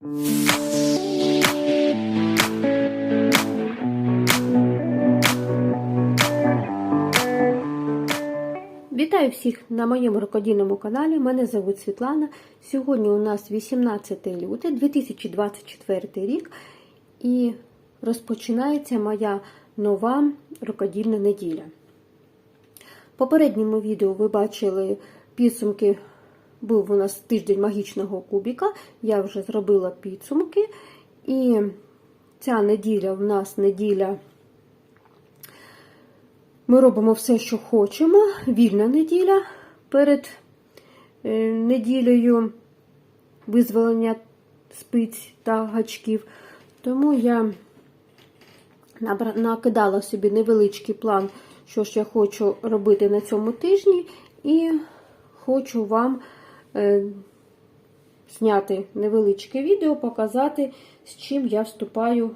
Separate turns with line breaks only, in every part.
Вітаю всіх на моєму рукодільному каналі. Мене звуть Світлана. Сьогодні у нас 18 лютого 2024 рік і розпочинається моя нова рукодільна неділя. В попередньому відео ви бачили підсумки. Був у нас тиждень магічного кубіка. Я вже зробила підсумки. І ця неділя в нас неділя. Ми робимо все, що хочемо. Вільна неділя перед е, неділею визволення спиць та гачків. Тому я накидала собі невеличкий план, що ж я хочу робити на цьому тижні, і хочу вам зняти невеличке відео, показати, з чим я вступаю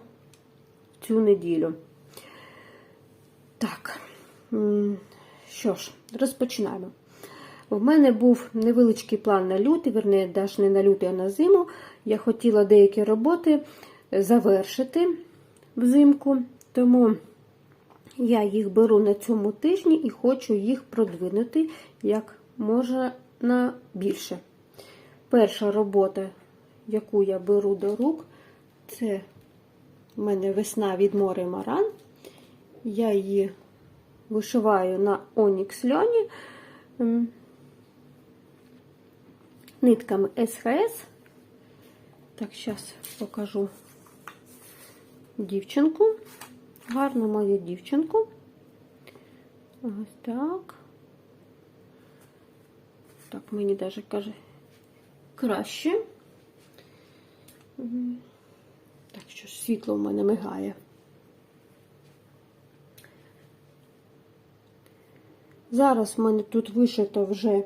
в цю неділю. Так. Що ж, розпочинаємо. В мене був невеличкий план на лютий, верне, навіть не на лютий, а на зиму. Я хотіла деякі роботи завершити взимку, тому я їх беру на цьому тижні і хочу їх продвинути як можна більше. Перша робота, яку я беру до рук, це в мене весна від море Маран. Я її вишиваю на Onyx льоні нитками СХС. Так, зараз покажу дівчинку. Гарну мою дівчинку. Ось так. Так, мені навіть каже краще. Так, що ж світло в мене мигає. Зараз в мене тут вишито вже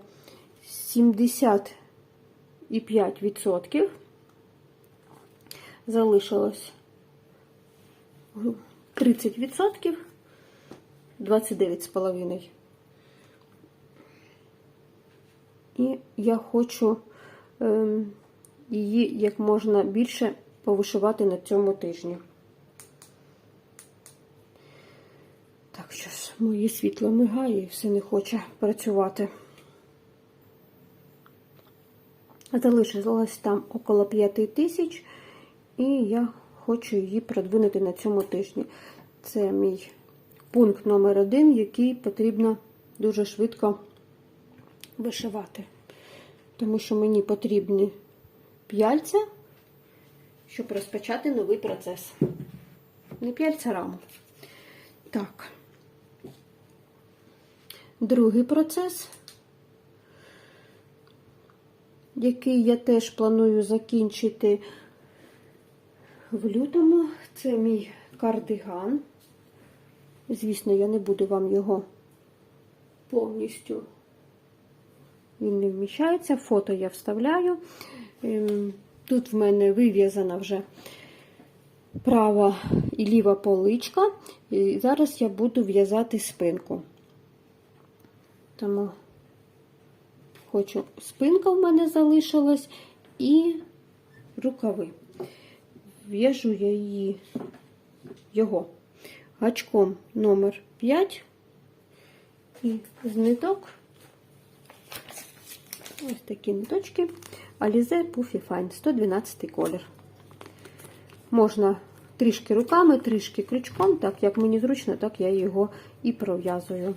75%. Залишилось 30%, 29,5%. І я хочу ем, її як можна більше повишивати на цьому тижні. Так що ж, моє світло мигає і все не хоче працювати. Залишилось там около 5 тисяч, і я хочу її продвинути на цьому тижні. Це мій пункт номер один, який потрібно дуже швидко вишивати. Тому що мені потрібні п'яльця, щоб розпочати новий процес. Не п'яльця, раму. Так. Другий процес, який я теж планую закінчити в лютому, це мій кардиган. Звісно, я не буду вам його повністю, він не вміщається, фото я вставляю. Ем, тут в мене вив'язана вже права і ліва поличка, і зараз я буду в'язати спинку. Тому хочу, спинка в мене залишилась і рукави. В'яжу я її його гачком номер 5 і з ниток ось такі ниточки Alize Puffy Fine 112 колір. Можна трішки руками, трішки крючком, так як мені зручно, так я його і пров'язую.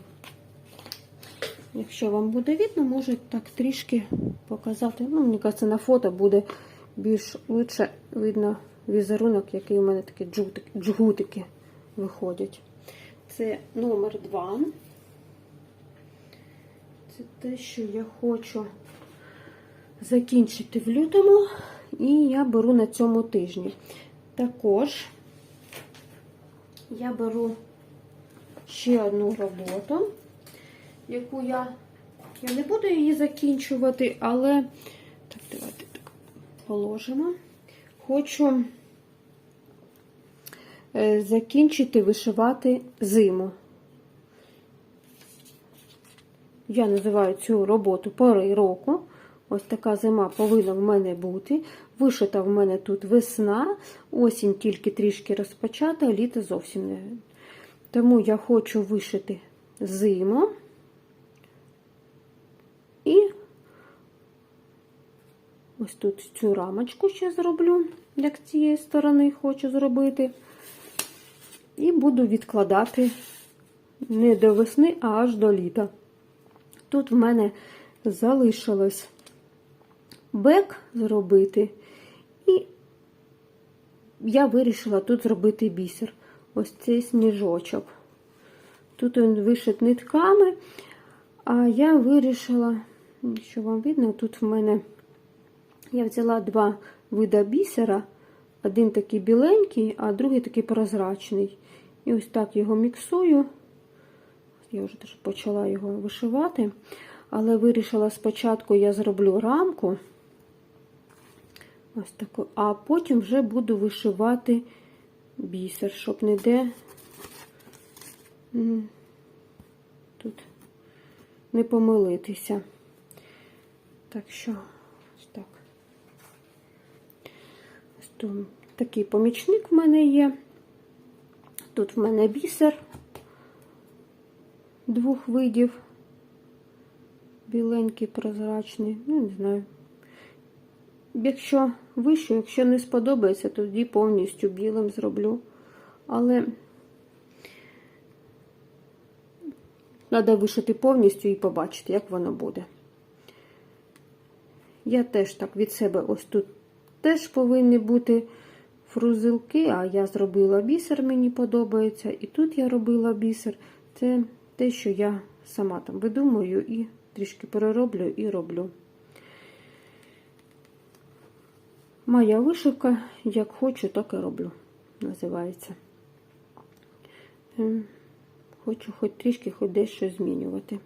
Якщо вам буде видно, може так трішки показати. Ну, мені кажеться, на фото буде більш лучше видно візерунок, який у мене такі джгутики виходять. Це номер 2. Це те, що я хочу закінчити в лютому, і я беру на цьому тижні. Також я беру ще одну роботу яку я. Я не буду її закінчувати, але так, давайте так положимо. Хочу е, закінчити вишивати зиму. Я називаю цю роботу пори року. Ось така зима повинна в мене бути. Вишита в мене тут весна, осінь тільки трішки розпочата, а літо зовсім не. Тому я хочу вишити зиму і ось тут цю рамочку ще зроблю, як з цієї сторони хочу зробити. І буду відкладати не до весни, а аж до літа. Тут в мене залишилось бек зробити, і я вирішила тут зробити бісер. Ось цей сніжочок. Тут він вишит нитками, а я вирішила, що вам видно, тут в мене я взяла два вида бісера. Один такий біленький, а другий такий прозрачний. І ось так його міксую. Я вже почала його вишивати, але вирішила спочатку я зроблю рамку, ось таку, а потім вже буду вишивати бісер, щоб ніде м, тут не помилитися. Так що, ось так. Ось тут такий помічник в мене є. Тут в мене бісер двох видів. Біленький, прозрачний, ну, не знаю. Якщо вище, якщо не сподобається, тоді повністю білим зроблю. Але треба вишити повністю і побачити, як воно буде. Я теж так від себе ось тут теж повинні бути фрузилки, а я зробила бісер, мені подобається. І тут я робила бісер. Це те, що я сама там видумую і трішки перероблю і роблю. Моя вишивка, як хочу, так і роблю, називається. Ем, Хочу хоч трішки хоч дещо змінювати.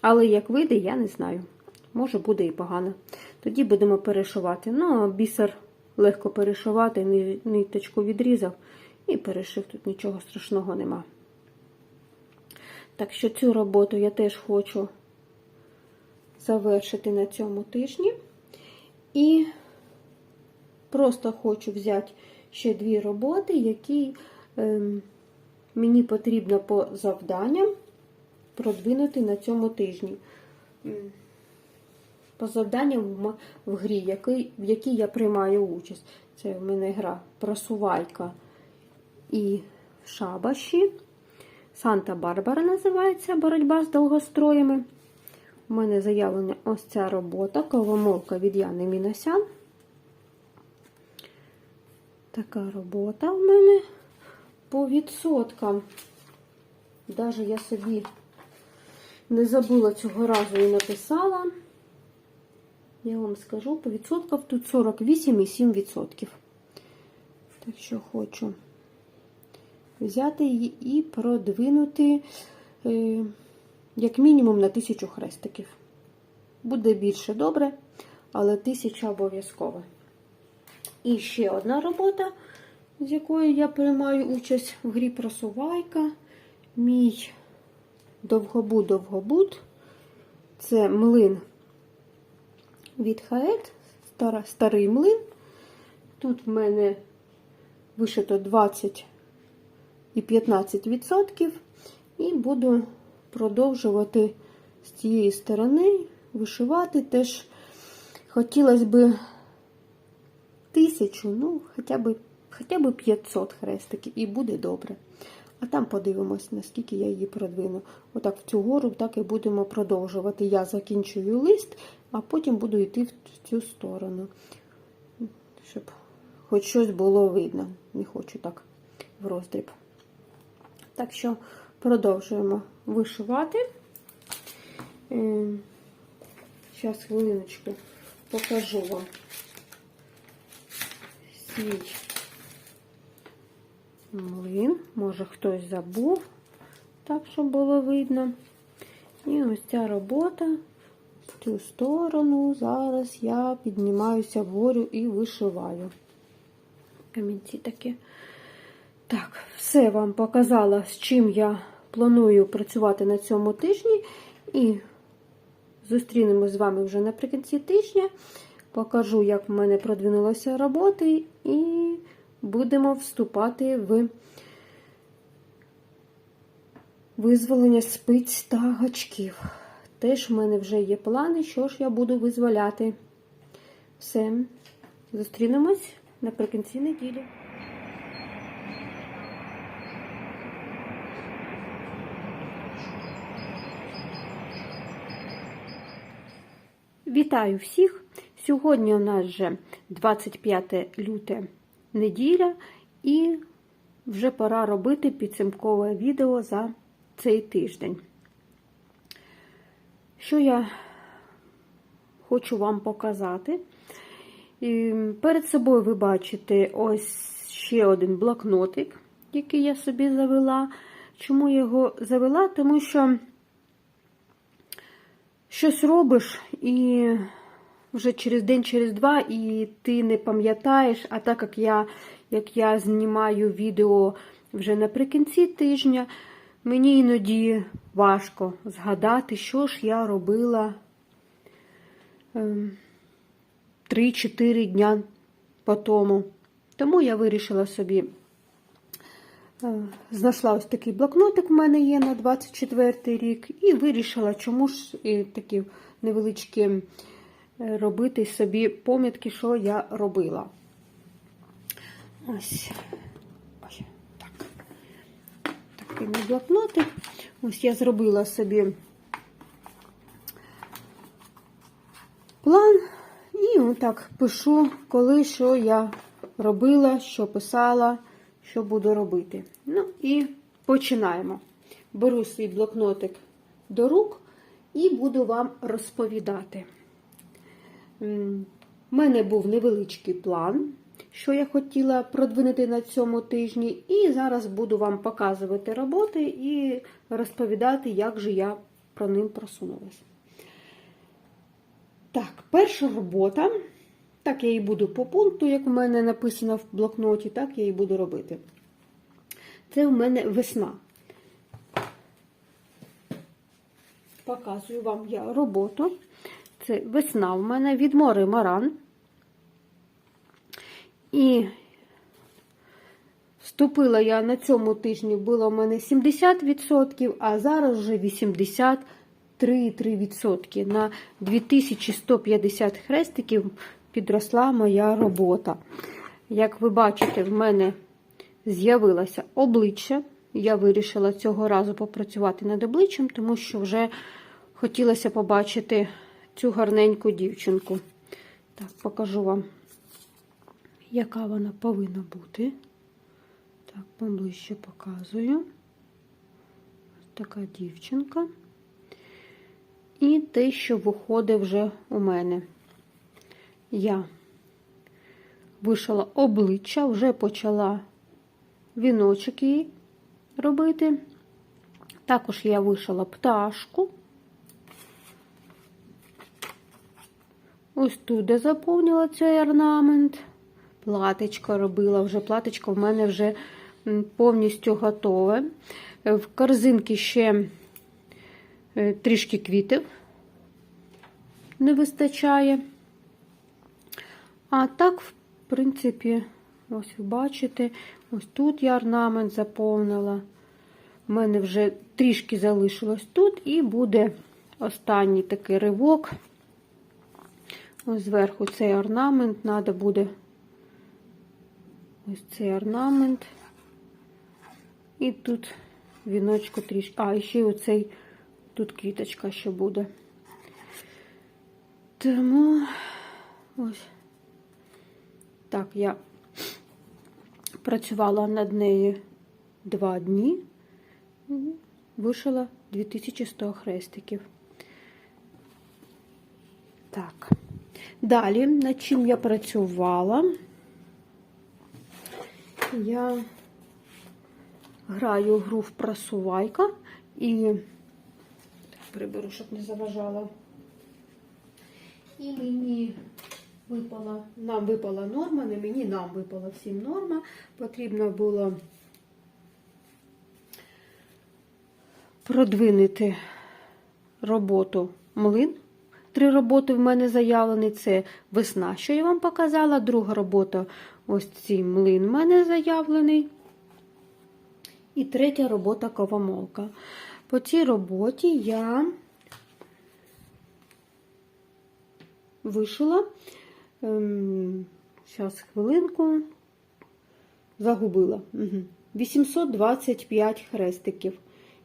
Але як вийде, я не знаю. Може буде і погано. Тоді будемо перешивати. Ну, а бісер легко перешивати, ниточку відрізав і перешив. Тут нічого страшного нема. Так що цю роботу я теж хочу завершити на цьому тижні. І просто хочу взяти ще дві роботи, які ем, мені потрібно по завданням продвинути на цьому тижні. По завданням в, грі, в якій я приймаю участь. Це в мене гра просувайка і шабаші. Санта-Барбара називається боротьба з довгостроями. У мене заявлена ось ця робота, коломовка від Яни Міносян. Така робота в мене по відсоткам. Даже я собі не забула цього разу і написала. Я вам скажу, по відсоткам тут 48,7%. Так що хочу взяти її і продвинути е, як мінімум на тисячу хрестиків. Буде більше добре, але тисяча обов'язково. І ще одна робота, з якою я приймаю участь в грі просувайка. Мій довгобуд-довгобуд. Це млин від Хает, старий млин. Тут в мене вишито 20 і 15%. І буду продовжувати з цієї сторони вишивати. Теж хотілося б тисячу, ну, хоча б, хоча б 500 хрестиків, і буде добре. А там подивимось, наскільки я її продвину. Отак в цю гору так і будемо продовжувати. Я закінчую лист, а потім буду йти в цю сторону. Щоб хоч щось було видно. Не хочу так в роздріб. Так що продовжуємо вишивати. Зараз хвилиночку покажу вам свій млин. Може хтось забув, так, щоб було видно. І ось ця робота в цю сторону. Зараз я піднімаюся вгору і вишиваю. Камінці такі. Так, все вам показала, з чим я планую працювати на цьому тижні. І зустрінемось з вами вже наприкінці тижня, покажу, як в мене продвинулися роботи, і будемо вступати в визволення спиць та гачків. Теж в мене вже є плани, що ж я буду визволяти. Все, зустрінемось наприкінці неділі. Вітаю всіх! Сьогодні у нас вже 25 люте неділя, і вже пора робити підсумкове відео за цей тиждень. Що я хочу вам показати? Перед собою ви бачите ось ще один блокнотик, який я собі завела. Чому я його завела? Тому що щось робиш і вже через день, через два, і ти не пам'ятаєш, а так як я, як я знімаю відео вже наприкінці тижня, мені іноді важко згадати, що ж я робила ем, 3-4 дня по тому. Тому я вирішила собі, знайшла ось такий блокнотик в мене є на 24 рік, і вирішила, чому ж такі невеличкі е, робити собі помітки, що я робила. Ось. Ой, так. Такий мій блокнотик. Ось я зробила собі план. І отак пишу, коли що я робила, що писала, що буду робити. Ну і починаємо. Беру свій блокнотик до рук і буду вам розповідати. У мене був невеличкий план, що я хотіла продвинути на цьому тижні, і зараз буду вам показувати роботи і розповідати, як же я про ним просунулася. Так, перша робота. Так, я її буду по пункту, як у мене написано в блокноті, так я її буду робити. Це у мене весна. Показую вам я роботу. Це весна у мене від Мори Маран. І вступила я на цьому тижні, було у мене 70%, а зараз вже 80%. 3,3%. На 2150 хрестиків підросла моя робота. Як ви бачите, в мене з'явилося обличчя. Я вирішила цього разу попрацювати над обличчям, тому що вже хотілося побачити цю гарненьку дівчинку. Так, покажу вам, яка вона повинна бути. Так, поближче показую. Ось така дівчинка. І те, що виходить вже у мене. Я вишила обличчя, вже почала віночок її робити. Також я вишила пташку. Ось тут де заповнила цей орнамент. Платечко робила, вже платечко в мене вже повністю готове. В корзинки ще Е, трішки квітів не вистачає. А так, в принципі, ось ви бачите, ось тут я орнамент заповнила. У мене вже трішки залишилось тут, і буде останній такий ривок. Ось зверху цей орнамент, треба буде ось цей орнамент. І тут віночку трішки. А, і ще оцей Тут квіточка ще буде. Тому ось так, я працювала над нею два дні, вишила 2100 хрестиків. Так, далі, над чим я працювала, я граю гру в просувайка і приберу, щоб не заважала. І мені випала, нам випала норма, не мені, нам випала всім норма. Потрібно було продвинути роботу млин. три роботи в мене заявлені. Це весна, що я вам показала. Друга робота ось цей млин в мене заявлений. І третя робота ковамолка. По цій роботі я вишила. Ем, зараз хвилинку. Загубила. Угу. 825 хрестиків.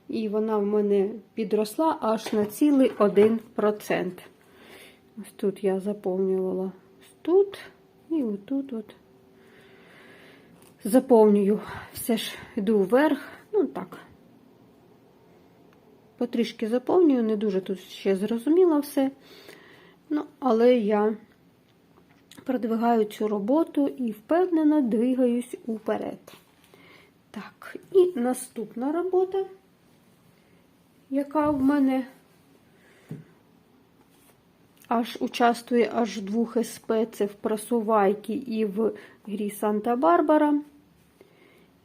І вона в мене підросла аж на цілий 1%. Ось тут я заповнювала ось тут і отут от. Заповнюю. Все ж йду вверх. Ну так. Потрішки заповнюю, не дуже тут ще зрозуміла все. Ну, але я продвигаю цю роботу і впевнено двигаюсь уперед. Так, і наступна робота, яка в мене аж участвує аж в двох СП, це в просувайки і в грі Санта-Барбара.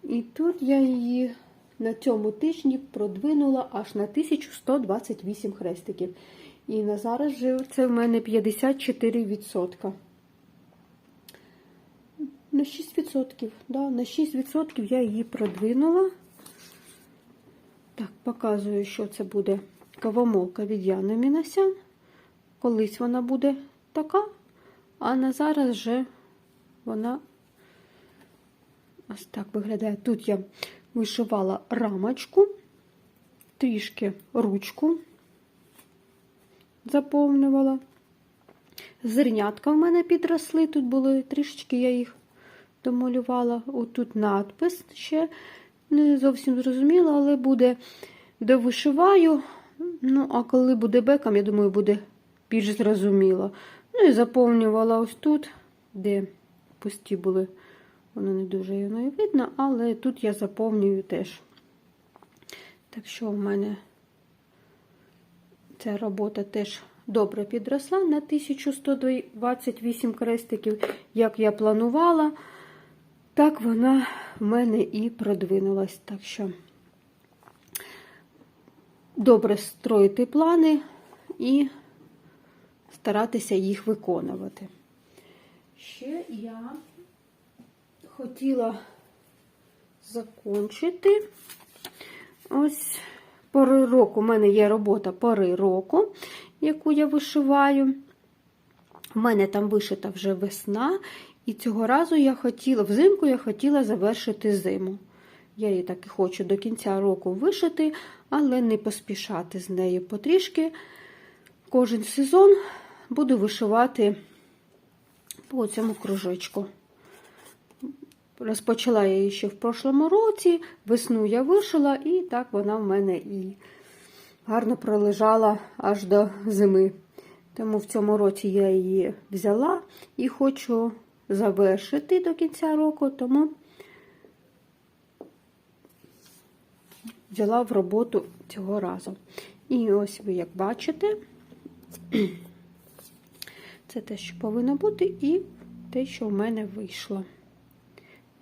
І тут я її на цьому тижні продвинула аж на 1128 хрестиків. І на зараз це в мене 54%. На 6%, да, на 6% я її продвинула. Так, показую, що це буде кавомолка від Яни Мінасян. Колись вона буде така, а на зараз вже вона ось так виглядає. Тут я вишивала рамочку, трішки ручку заповнювала. Зернятка в мене підросли, тут були трішечки я їх домалювала. Отут надпис ще не зовсім зрозуміла, але буде довишиваю. Ну, а коли буде беком, я думаю, буде більш зрозуміло. Ну і заповнювала ось тут, де пусті були. Воно не дуже воно і видно, але тут я заповнюю теж. Так що в мене ця робота теж добре підросла на 1128 крестиків, як я планувала. Так вона в мене і продвинулась. Так що добре строїти плани і старатися їх виконувати. Ще я хотіла закончити ось пори року. У мене є робота пори року, яку я вишиваю. У мене там вишита вже весна, і цього разу я хотіла, взимку я хотіла завершити зиму. Я її так і хочу до кінця року вишити, але не поспішати з нею потрішки. Кожен сезон буду вишивати по цьому кружечку. Розпочала я її ще в прошлому році, весну я вишила, і так вона в мене і гарно пролежала аж до зими. Тому в цьому році я її взяла і хочу завершити до кінця року, тому взяла в роботу цього разу. І ось ви, як бачите, це те, що повинно бути, і те, що в мене вийшло.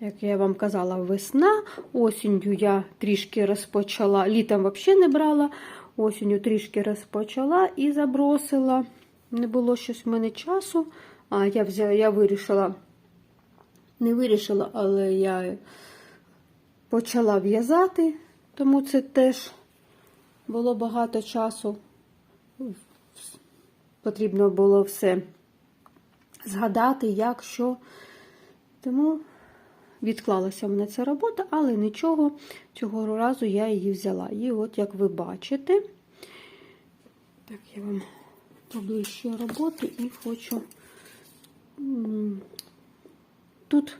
Як я вам казала, весна, осінню я трішки розпочала, літом взагалі не брала, осінню трішки розпочала і забросила. Не було щось в мене часу. А я взяла, я вирішила, не вирішила, але я почала в'язати, тому це теж було багато часу. Потрібно було все згадати, як, що. Тому відклалася в мене ця робота, але нічого, цього разу я її взяла. І от, як ви бачите, так, я вам поближчу роботи і хочу. Тут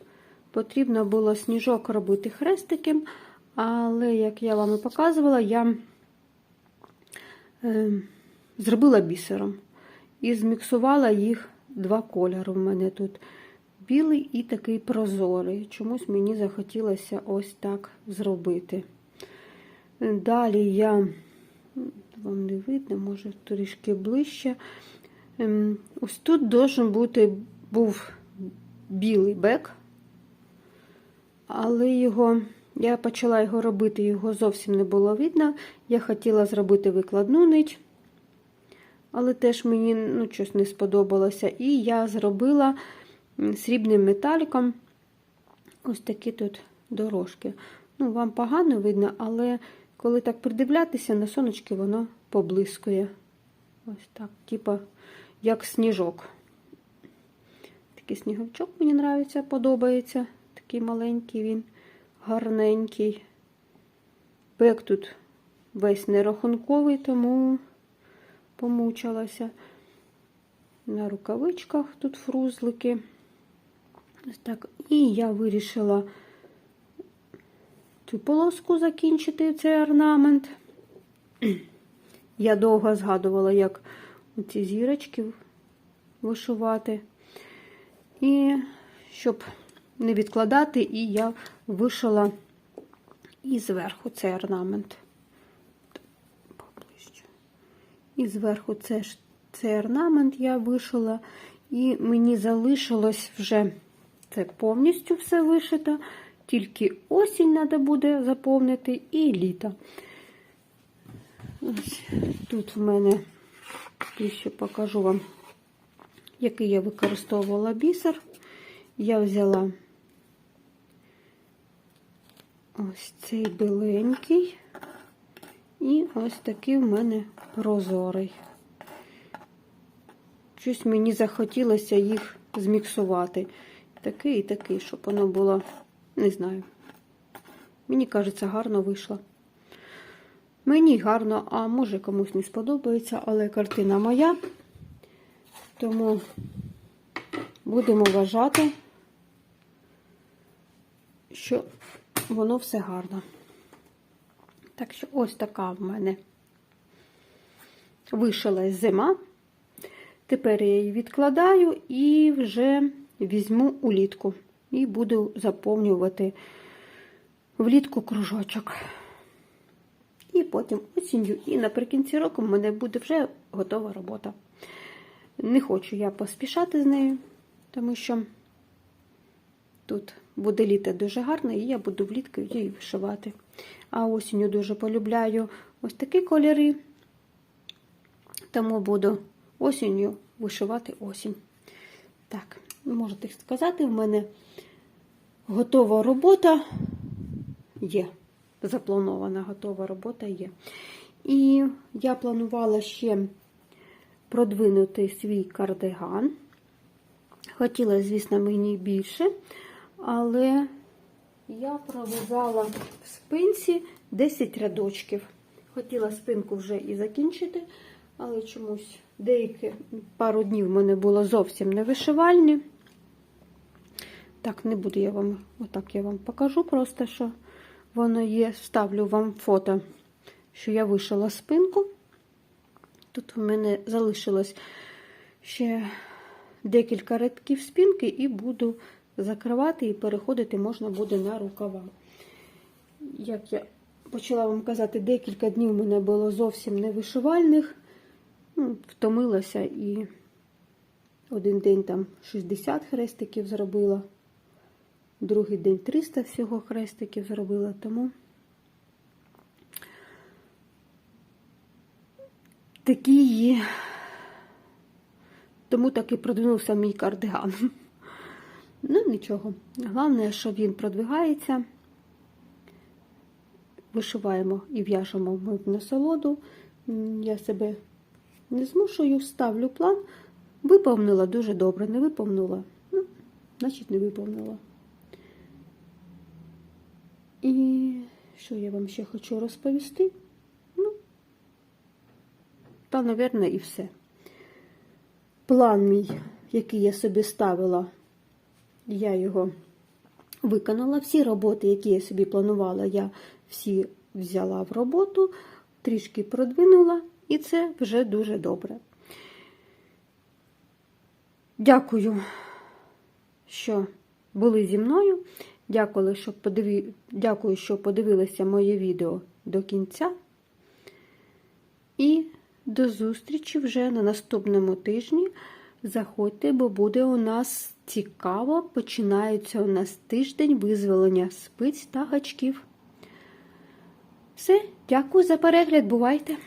потрібно було сніжок робити хрестиком, але, як я вам і показувала, я е, зробила бісером і зміксувала їх два кольори. У мене тут білий і такий прозорий. Чомусь мені захотілося ось так зробити. Далі я, вам не видно, може трішки ближче. Ем, ось тут должен бути був білий бек, але його, я почала його робити, його зовсім не було видно. Я хотіла зробити викладну нить, але теж мені ну, щось не сподобалося. І я зробила срібним металіком ось такі тут дорожки. Ну, вам погано видно, але коли так придивлятися, на сонечки воно поблискує. Ось так, типа як сніжок. Такий сніговичок мені нравиться, подобається. Такий маленький він, гарненький. Бек тут весь нерахунковий, тому помучилася. На рукавичках тут фрузлики. Ось так. І я вирішила цю полоску закінчити, цей орнамент. Я довго згадувала, як ці зірочки вишивати. І щоб не відкладати, і я вишила і зверху цей орнамент. І зверху це цей орнамент я вишила, і мені залишилось вже це повністю все вишито, тільки осінь треба буде заповнити і літо. Ось тут в мене ще покажу вам, який я використовувала бісер. Я взяла ось цей біленький, і ось такий в мене прозорий. Щось мені захотілося їх зміксувати. Такий і такий, щоб воно було, не знаю. Мені кажеться, гарно вийшло. Мені гарно, а може комусь не сподобається, але картина моя. Тому будемо вважати, що воно все гарно. Так що ось така в мене вишилась зима. Тепер я її відкладаю і вже візьму улітку. І буду заповнювати влітку кружочок. І потім осінню, і наприкінці року в мене буде вже готова робота. Не хочу я поспішати з нею, тому що тут буде літо дуже гарно, і я буду влітку її вишивати. А осінню дуже полюбляю ось такі кольори, тому буду осінню вишивати осінь. Так, можете сказати, в мене готова робота є. Запланована готова робота є. І я планувала ще продвинути свій кардиган. Хотіла, звісно, мені більше, але я пров'язала в спинці 10 рядочків. Хотіла спинку вже і закінчити, але чомусь деякі пару днів в мене було зовсім не вишивальні. Так, не буду я вам, отак я вам покажу просто, що воно є. Вставлю вам фото, що я вишила спинку. Тут у мене залишилось ще декілька рядків спинки, і буду закривати і переходити можна буде на рукава. Як я почала вам казати, декілька днів у мене було зовсім не вишивальних. Ну, Втомилася і один день там 60 хрестиків зробила, другий день 300 всього хрестиків зробила, тому такі є. Тому так і продвинувся мій кардиган. Ну, нічого. Головне, що він продвигається. Вишиваємо і в'яжемо в насолоду. Я себе не змушую, ставлю план. Виповнила дуже добре, не виповнила. Ну, значить, не виповнила. І що я вам ще хочу розповісти? Та, напевно, і все. План мій, який я собі ставила, я його виконала. Всі роботи, які я собі планувала, я всі взяла в роботу, трішки продвинула, і це вже дуже добре. Дякую, що були зі мною. Дякую, що подиві... Дякую, що подивилися моє відео до кінця. І до зустрічі вже на наступному тижні. Заходьте, бо буде у нас цікаво. Починається у нас тиждень визволення спиць та гачків. Все, дякую за перегляд, бувайте!